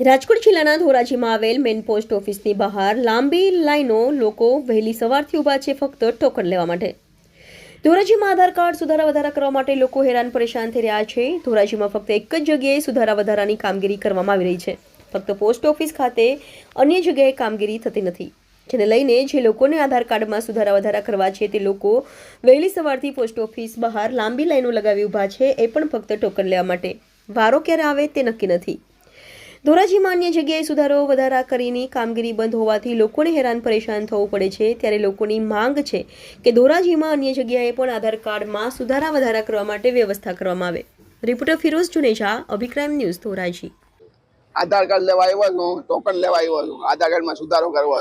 રાજકોટ જિલ્લાના ધોરાજીમાં આવેલ main post ઓફિસની બહાર લાંબી લાઈનો લોકો વહેલી સવારથી ઊભા છે ફક્ત ટોકન લેવા માટે. ધોરાજીમાં આધાર કાર્ડ સુધારા વધારા કરવા માટે લોકો હેરાન પરેશાન થઈ રહ્યા છે. ધોરાજીમાં ફક્ત એક જ જગ્યાએ સુધારા વધારાની કામગીરી કરવામાં આવી રહી છે. ફક્ત પોસ્ટ ઓફિસ ખાતે અન્ય જગ્યાએ કામગીરી થતી નથી. જેને લઈને જે લોકોને આધાર કાર્ડમાં સુધારા વધારા કરવા છે તે લોકો વહેલી સવારથી પોસ્ટ ઓફિસ બહાર લાંબી લાઈનો લગાવી ઊભા છે એ પણ ફક્ત ટોકન લેવા માટે. વારો ક્યારે આવે તે નક્કી નથી. ધોરાજીમાં અન્ય જગ્યાએ સુધારો વધારા કરીની કામગીરી બંધ હોવાથી લોકોને હેરાન પરેશાન થવું પડે છે. ત્યારે લોકોની માંગ છે કે ધોરાજીમાં અન્ય જગ્યાએ પણ આધાર કાર્ડમાં સુધારા વધારા કરવા માટે વ્યવસ્થા કરવામાં આવે. રિપોર્ટર ફિરોઝ જુનેજા, અભિક્રાઇમ ન્યૂઝ ધોરાજી. આધાર કાર્ડ લેવા આવ્યો ટોકન લેવા આવ્યો આધાર કાર્ડમાં સુધારો કરવો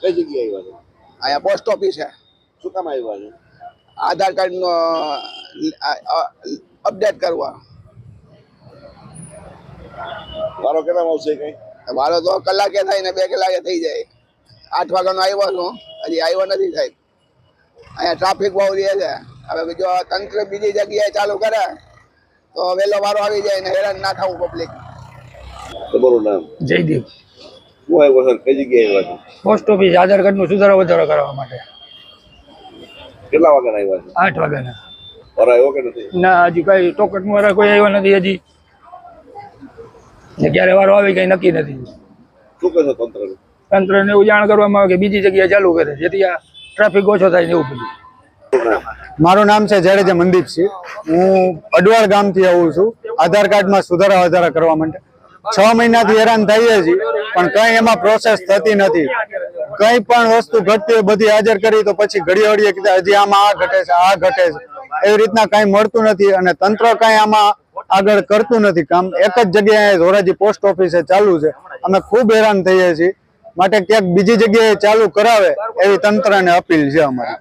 કઈ જગ્યાએ આવ્યા છો? અહીંયા પોસ્ટ ઓફિસ છે. શું કામ આવ્યા છો? આધાર કાર્ડનો અપડેટ કરવા. મારો કેટલામાં આવશે કઈ? વારો તો કલાકે થાય ને બે કલાકે થઈ જાય. આઠ વાગ્યાનો આવ્યો છું હજી આવ્યો નથી સાહેબ. અહીંયા ટ્રાફિક બહુ રહે છે. હવે બીજો તંત્ર બીજી જગ્યાએ ચાલુ કરે તો વહેલો વારો આવી જાય ને હેરાન ના થવું પબ્લિક તમારું નામ? જયદીપ શું આવ્યો સર કઈ જગ્યાએ આવ્યા છો? પોસ્ટ ઓફિસ આધાર કાર્ડનો સુધારો વધારો કરવા માટે. કેટલા વાગ્યાના આવ્યા છે? આઠ વાગ્યાના. પર આવ્યો કે નથી? ના હજી કઈ ટોકટ મારા કોઈ આવ્યો નથી હજી. ને ક્યારે વારો આવે કઈ નક્કી નથી. શું તંત્ર? તંત્રને એવું જાણ કરવામાં આવે કે બીજી જગ્યાએ ચાલુ કરે. જેથી આ ટ્રાફિક ઓછો થાય ને એવું બધું. મારું નામ છે જાડેજા મનદીપસિંહ હું અડવાળ ગામથી આવું છું. આધાર કાર્ડમાં સુધારા વધારા કરવા માટે છ મહિનાથી હેરાન થઈએ છીએ. પણ કઈ એમાં પ્રોસેસ થતી નથી. કઈ પણ વસ્તુ ઘટતી હોય બધી હાજર કરી તો પછી ઘડી કીધા હજી આમાં આ ઘટે છે, આ ઘટે છે. એવી રીતના કઈ મળતું નથી અને તંત્ર કઈ આમાં આગળ કરતું નથી. કામ એક જ જગ્યાએ ધોરાજી પોસ્ટ ઓફિસે ચાલુ છે. અમે ખૂબ હેરાન થઈએ છીએ. માટે ક્યાંક બીજી જગ્યાએ ચાલુ કરાવે એવી તંત્રને અપીલ છે અમારી.